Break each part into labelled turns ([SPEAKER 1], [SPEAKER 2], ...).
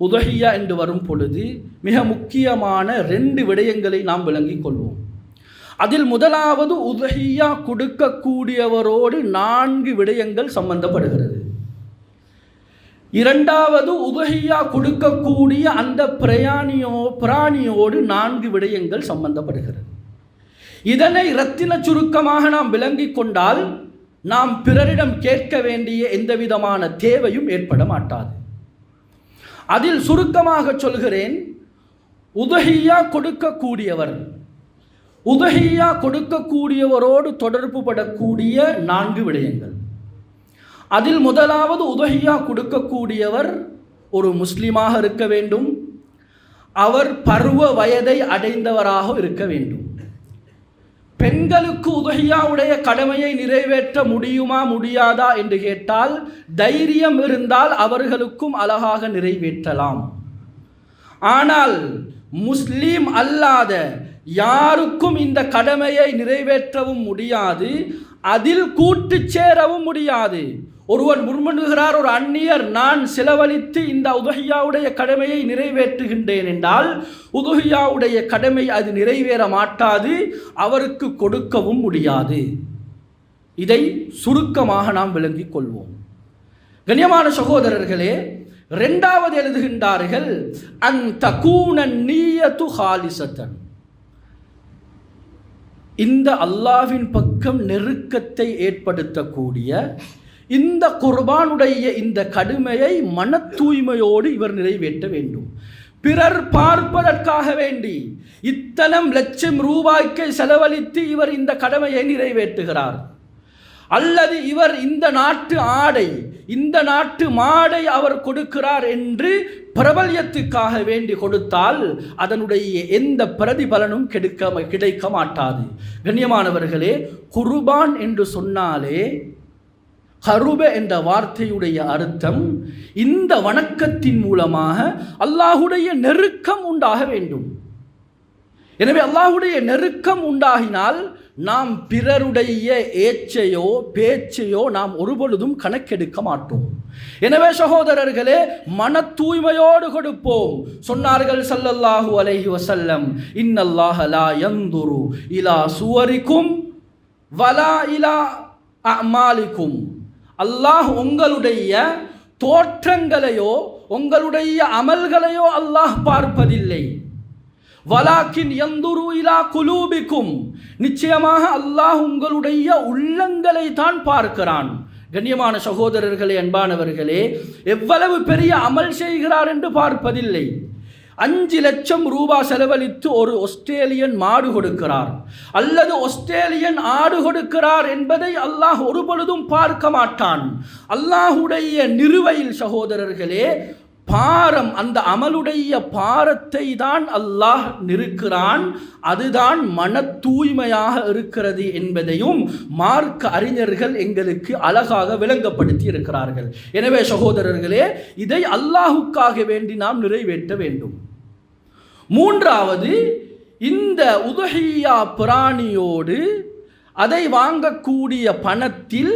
[SPEAKER 1] உதஹியா என்று வரும் பொழுது மிக முக்கியமான ரெண்டு விடயங்களை நாம் விளங்கிக் கொள்வோம். அதில் முதலாவது உதஹியா கொடுக்கக்கூடியவரோடு நான்கு விடயங்கள் சம்பந்தப்படுகிறது. இரண்டாவது உதஹியா கொடுக்கக்கூடிய அந்த பிரயாணியோ பிராணியோடு நான்கு விடயங்கள் சம்பந்தப்படுகிறது. இதனை இரத்தின சுருக்கமாக நாம் விளங்கிக் கொண்டால் நாம் பிறரிடம் கேட்க வேண்டிய எந்த விதமான தேவையும் ஏற்பட மாட்டாது. அதில் சுருக்கமாக சொல்கிறேன் உதஹியா கொடுக்கக்கூடியவர் உதஹியா கொடுக்கக்கூடியவரோடு தொடர்பு படக்கூடிய நான்கு விடயங்கள். அதில் முதலாவது உதஹியா கொடுக்கக்கூடியவர் ஒரு முஸ்லீமாக இருக்க வேண்டும். அவர் பருவ வயதை அடைந்தவராக இருக்க வேண்டும். பெண்களுக்கு உதகியாவுடைய கடமையை நிறைவேற்ற முடியுமா முடியாதா என்று கேட்டால் தைரியம் இருந்தால் அவர்களுக்கும் அழகாக நிறைவேற்றலாம். ஆனால் முஸ்லீம் அல்லாத யாருக்கும் இந்த கடமையை நிறைவேற்றவும் முடியாது அதில் கூட்டு சேரவும் முடியாது. ஒருவன் முன்மணுகிறார் ஒரு அந்நியர் நான் செலவழித்து இந்த உதகியாவுடைய கடமையை நிறைவேற்றுகின்றேன் என்றால் உதகியாவுடைய கடமை அது நிறைவேற மாட்டாது அவருக்கு கொடுக்கவும் முடியாது. இதை சுருக்கமாக நாம் விளங்கிக் கொள்வோம். கண்ணியமான சகோதரர்களே ரெண்டாவது எழுதுகின்றார்கள் அந்த கூணன் நீயத்து ஹாலிசத்தன். இந்த அல்லாவின் பக்கம் நெருக்கத்தை ஏற்படுத்தக்கூடிய இந்த குர்பானுடைய இந்த கடுமையை மன தூய்மையோடு இவர் நிறைவேற்ற வேண்டும். பிறர் பார்ப்பதற்காக வேண்டி இத்தனம் லட்சம் ரூபாய்க்கு செலவழித்து இவர் இந்த கடமையை நிறைவேற்றுகிறார். அல்லது இவர் இந்த நாட்டு ஆடை இந்த நாட்டு மாடை அவர் கொடுக்கிறார் என்று பிரபல்யத்துக்காக வேண்டி கொடுத்தால் அதனுடைய எந்த பிரதிபலனும் கெடுக்க கிடைக்க மாட்டாது. கண்ணியமானவர்களே குர்பான் என்று சொன்னாலே ஹருப என்ற வார்த்தையுடைய அர்த்தம் இந்த வணக்கத்தின் மூலமாக அல்லாஹுடைய நெருக்கம் உண்டாக வேண்டும். எனவே அல்லாஹுடைய நெருக்கம் உண்டாகினால் நாம் பிறருடைய ஏச்சையோ பேச்சையோ நாம் ஒருபொழுதும் கணக்கெடுக்க மாட்டோம். எனவே சகோதரர்களே மன தூய்மையோடு கொடுப்போம். சொன்னார்கள் சல்லல்லாஹு அலைஹி வசல்லம் இன்னல்லாஹ லா யந்துரு இலா சுவரிக்கும் வலா இலா அமாலிக்கும். அல்லாஹ் உங்களுடைய தோற்றங்களையோ உங்களுடைய அமல்களையோ அல்லாஹ் பார்ப்பதில்லை. வலாக்கின் எந்துரு இலா குலூபிக்கும். நிச்சயமாக அல்லாஹ் உங்களுடைய உள்ளங்களை தான் பார்க்கிறான். கண்ணியமான சகோதரர்களே அன்பானவர்களே எவ்வளவு பெரிய அமல் செய்கிறார் என்று பார்ப்பதில்லை. அஞ்சு லட்சம் ரூபாய் செலவழித்து ஒரு ஆஸ்திரேலியன் மாடு கொடுக்கிறார். அல்லது ஆஸ்திரேலியன் ஆடு கொடுக்கிறார் என்பதை அல்லாஹ் ஒரு பொழுதும் பார்க்க மாட்டான். அல்லாஹுடைய நிறுவையில் சகோதரர்களே பாரம் அந்த அமலுடைய பாரத்தை தான் அல்லாஹ் நிற்கிறான் அதுதான் மன தூய்மையாக இருக்கிறது என்பதையும் மார்க்க அறிஞர்கள் எங்களுக்கு அழகாக விளங்கப்படுத்தி இருக்கிறார்கள். எனவே சகோதரர்களே இதை அல்லாஹுக்காக வேண்டி நாம் நிறைவேற்ற வேண்டும். மூன்றாவது இந்த உதஹியா பிராணியோடு அதை வாங்கக்கூடிய பணத்தில்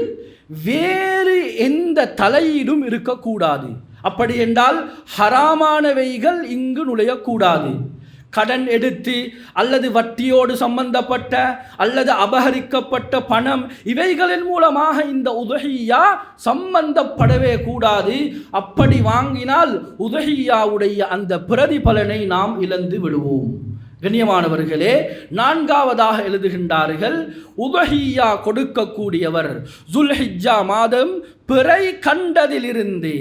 [SPEAKER 1] வேறு எந்த தலையீடும் இருக்கக்கூடாது. அப்படி என்றால் ஹராமானவைகள் இங்கு நுழையக்கூடாது. கடன் எடுத்து அல்லது வட்டியோடு சம்பந்தப்பட்ட அல்லது அபகரிக்கப்பட்ட பணம் இவைகளின் மூலமாக இந்த உதகியா சம்பந்தப்படவே கூடாது. அப்படி வாங்கினால் உதகியாவுடைய அந்த பிரதிபலனை நாம் இழந்து விடுவோம். கண்ணியமானவர்களே நான்காவதாக எழுதுகின்றார்கள் உதஹியா கொடுக்கக்கூடியவர் ஜுல்ஹிஜா மாதம் பிறை கண்டதிலிருந்து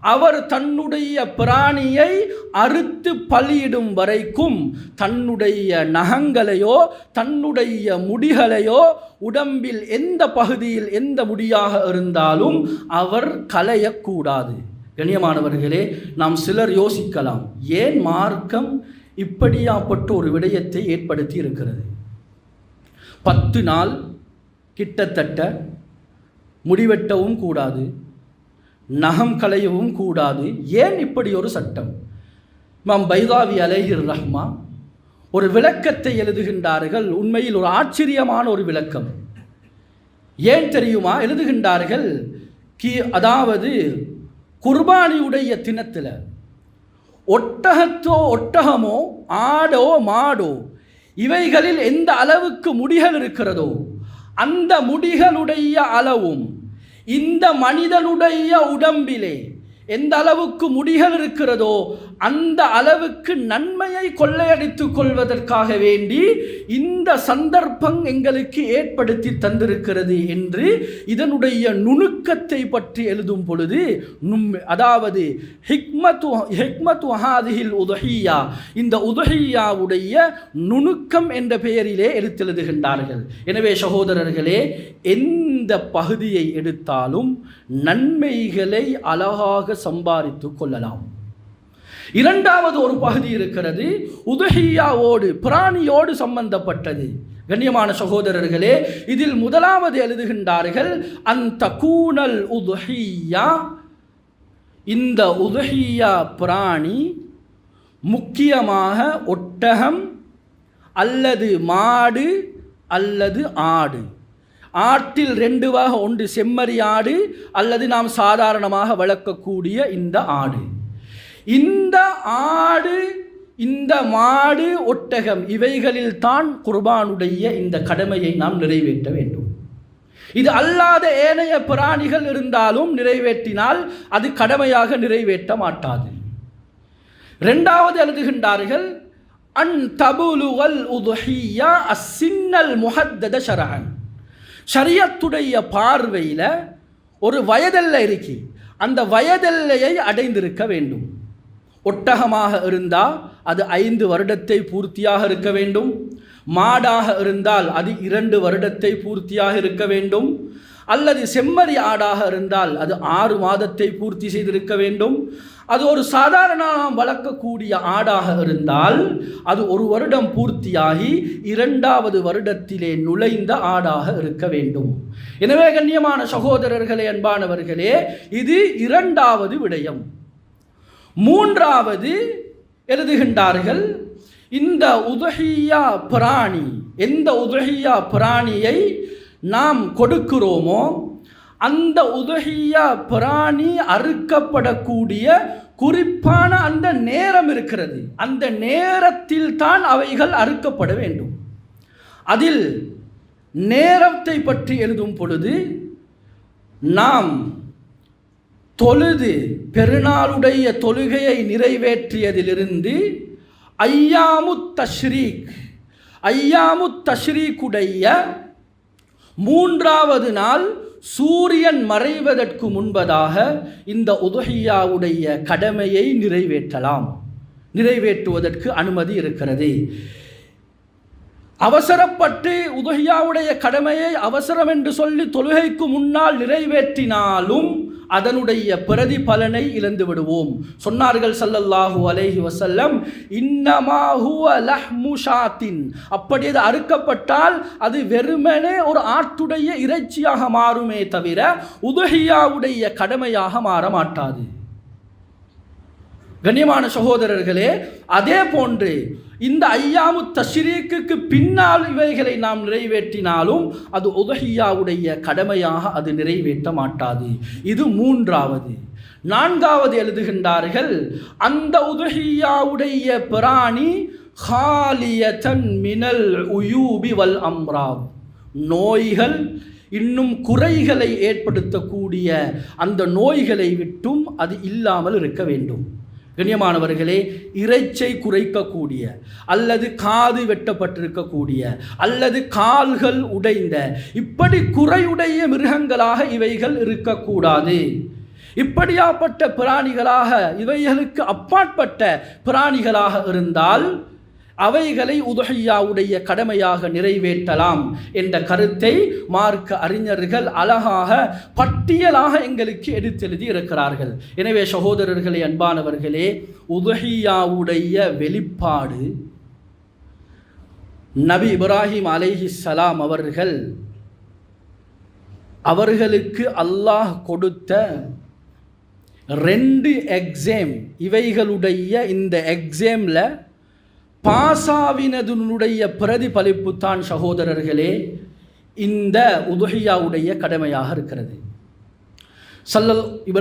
[SPEAKER 1] அவர் தன்னுடைய பிராணியை அறுத்து பலியிடும் வரைக்கும் தன்னுடைய நகங்களையோ தன்னுடைய முடிகளையோ உடம்பில் எந்த பகுதியில் எந்த முடியாக இருந்தாலும் அவர் களையக்கூடாது. கண்ணியமானவர்களே நாம் சிலர் யோசிக்கலாம் ஏன் மார்க்கம் இப்படியாப்பட்ட ஒரு விடயத்தை ஏற்படுத்தி இருக்கிறது? பத்து நாள் கிட்டத்தட்ட முடிவெட்டவும் கூடாது. நகம் களையவும் கூடாது. ஏன் இப்படி ஒரு சட்டம்? மாம் பைதாவி அலைஹிர் ரஹ்மா ஒரு விளக்கத்தை எழுதுகின்றார்கள். உண்மையில் ஒரு ஆச்சரியமான ஒரு விளக்கம். ஏன் தெரியுமா? எழுதுகின்றார்கள் கி அதாவது குர்பானியுடைய தினத்தில் ஒட்டகத்தோ ஒட்டகமோ ஆடோ மாடோ இவைகளில் எந்த அளவுக்கு முடிகள் இருக்கிறதோ அந்த முடிகளுடைய அளவும் இந்த மனிதனுடைய உடம்பிலே எந்த அளவுக்கு முடிகள் இருக்கிறதோ அந்த அளவுக்கு நன்மையை கொள்ளையடித்து கொள்வதற்காக வேண்டி இந்த சந்தர்ப்பம் எங்களுக்கு ஏற்படுத்தி தந்திருக்கிறது என்று இதனுடைய நுணுக்கத்தை பற்றி எழுதும் பொழுது நும் அதாவது ஹிக்மத்து ஹிக்மத் ஹாதிஹில் உதஹியா இந்த உதஹியாவுடைய நுணுக்கம் என்ற பெயரிலே எடுத்தெழுதுகின்றார்கள் எனவே சகோதரர்களே எந்த பகுதியை எடுத்தாலும் நன்மைகளை அழகாக சம்பாதித்து கொள்ளலாம். இரண்டாவது ஒரு பகுதி இருக்கிறது உதஹியாவோடு பிராணியோடு சம்பந்தப்பட்டது. கண்ணியமான சகோதரர்களே இதில் முதலாவது எழுதுகின்றார்கள் அந்த கூனல் உதுஹியா இந்த உதுஹியா பிராணி முக்கியமாக ஒட்டகம் அல்லது மாடு அல்லது ஆடு. ஆட்டில் ரெண்டு ஒன்று செம்மறி ஆடு அல்லது நாம் சாதாரணமாக வளர்க்கக்கூடிய இந்த ஆடு. இந்த ஆடு இந்த மாடு ஒட்டகம் இவைகளில் தான் குர்பானுடைய இந்த கடமையை நாம் நிறைவேற்ற வேண்டும். இது அல்லாத ஏனைய பிராணிகள் இருந்தாலும் நிறைவேற்றினால் அது கடமையாக நிறைவேற்ற மாட்டாது. ரெண்டாவது எழுதுகின்றார்கள் அன் தபுலுவல் உதுஹியா அசின்னல் முஹத்தத ஷரஹன் ஷரியத்துடைய பார்வையில் ஒரு வயதெல்லை இருக்கு அந்த வயதெல்லையை அடைந்திருக்க வேண்டும். ஒட்டகமாக இருந்தால் அது ஐந்து வருடத்தை பூர்த்தியாக இருக்க வேண்டும். மாடாக இருந்தால் அது இரண்டு வருடத்தை பூர்த்தியாக இருக்க வேண்டும். அல்லது செம்மறி ஆடாக இருந்தால் அது ஆறு மாதத்தை பூர்த்தி செய்திருக்க வேண்டும். அது ஒரு சாதாரண வளர்க்கக்கூடிய ஆடாக இருந்தால் அது ஒரு வருடம் பூர்த்தியாகி இரண்டாவது வருடத்திலே நுழைந்த ஆடாக இருக்க வேண்டும். எனவே கண்ணியமான சகோதரர்களே அன்பானவர்களே இது இரண்டாவது விடயம். மூன்றாவது எழுதுகின்றார்கள் இந்த உதகியா பிராணி எந்த உதகியா பிராணியை நாம் கொடுக்கிறோமோ அந்த உதகியா பிராணி அறுக்கப்படக்கூடிய குறிப்பான அந்த நேரம் இருக்கிறது. அந்த நேரத்தில் தான் அவைகள் அறுக்கப்பட வேண்டும். அதில் நேரத்தை பற்றி எழுதும் பொழுது நாம் தொழுது பெருநாளுடைய தொழுகையை நிறைவேற்றியதிலிருந்து ஐயாமு தஷ்ரீக் ஐயாமு தஷ்ரீக்குடைய மூன்றாவது நாள் சூரியன் மறைவதற்கு முன்பதாக இந்த உதகையாவுடைய கடமையை நிறைவேற்றலாம். நிறைவேற்றுவதற்கு அனுமதி இருக்கிறது. அவசரப்பட்டு உதஹியாவுடைய கடமையை அவசரம் என்று சொல்லி தொழுகைக்கு முன்னால் நிறைவேற்றினாலும் அதனுடைய பிரதிபலனை இழந்து விடுவோம். சொன்னார்கள் சல்லல்லாஹூ அலைஹி வசல்லம் இன்னமாஹுவ அப்படி அது அறுக்கப்பட்டால் அது வெறுமனே ஒரு ஆட்டுடைய இறைச்சியாக மாறுமே தவிர உதஹியாவுடைய கடமையாக மாற மாட்டாது. கண்ணியமான சகோதரர்களே அதே போன்று இந்த ஐயாமு தஷ்ரீக்கு பின்னால் இவைகளை நாம் நிறைவேற்றினாலும் அது உதஹியாவுடைய கடமையாக அது நிறைவேற்ற மாட்டாது. இது மூன்றாவது. நான்காவது எழுதுகின்றார்கள் அந்த உதஹியாவுடைய பிராணி ஹாலியதன் மினல் உயூபி வல் அம்ராவ். நோய்கள் இன்னும் குறைகளை ஏற்படுத்தக்கூடிய அந்த நோய்களை விட்டும் அது இல்லாமல் இருக்க வேண்டும். கண்ணியமானவர்களே இறைச்சை குறைக்கக்கூடிய அல்லது காது வெட்டப்பட்டிருக்கக்கூடிய அல்லது கால்கள் உடைந்த இப்படி குறையுடைய மிருகங்களாக இவைகள் இருக்கக்கூடாது. இப்படியாப்பட்ட பிராணிகளாக இவைகளுக்கு அப்பாற்பட்ட பிராணிகளாக இருந்தால் அவைகளை உதகையாவுடைய கடமையாக நிறைவேற்றலாம் என்ற கருத்தை மார்க்க அறிஞர்கள் அழகாக பட்டியலாக எங்களுக்கு எடுத்தெழுதி இருக்கிறார்கள் எனவே சகோதரர்களே அன்பானவர்களே உதகையாவுடைய வெளிப்பாடு நபி இப்ராஹிம் அலேஹி சலாம் அவர்கள் அவர்களுக்கு அல்லாஹ் கொடுத்த ரெண்டு எக்ஸாம் இவைகளுடைய இந்த எக்ஸாமில் பாசாவினதுனுடைய பிரதிபலிப்பு தான் சகோதரர்களே இந்த உதுஹியாவுடைய கடமையாக இருக்கிறது. சல்லல் இப்ரா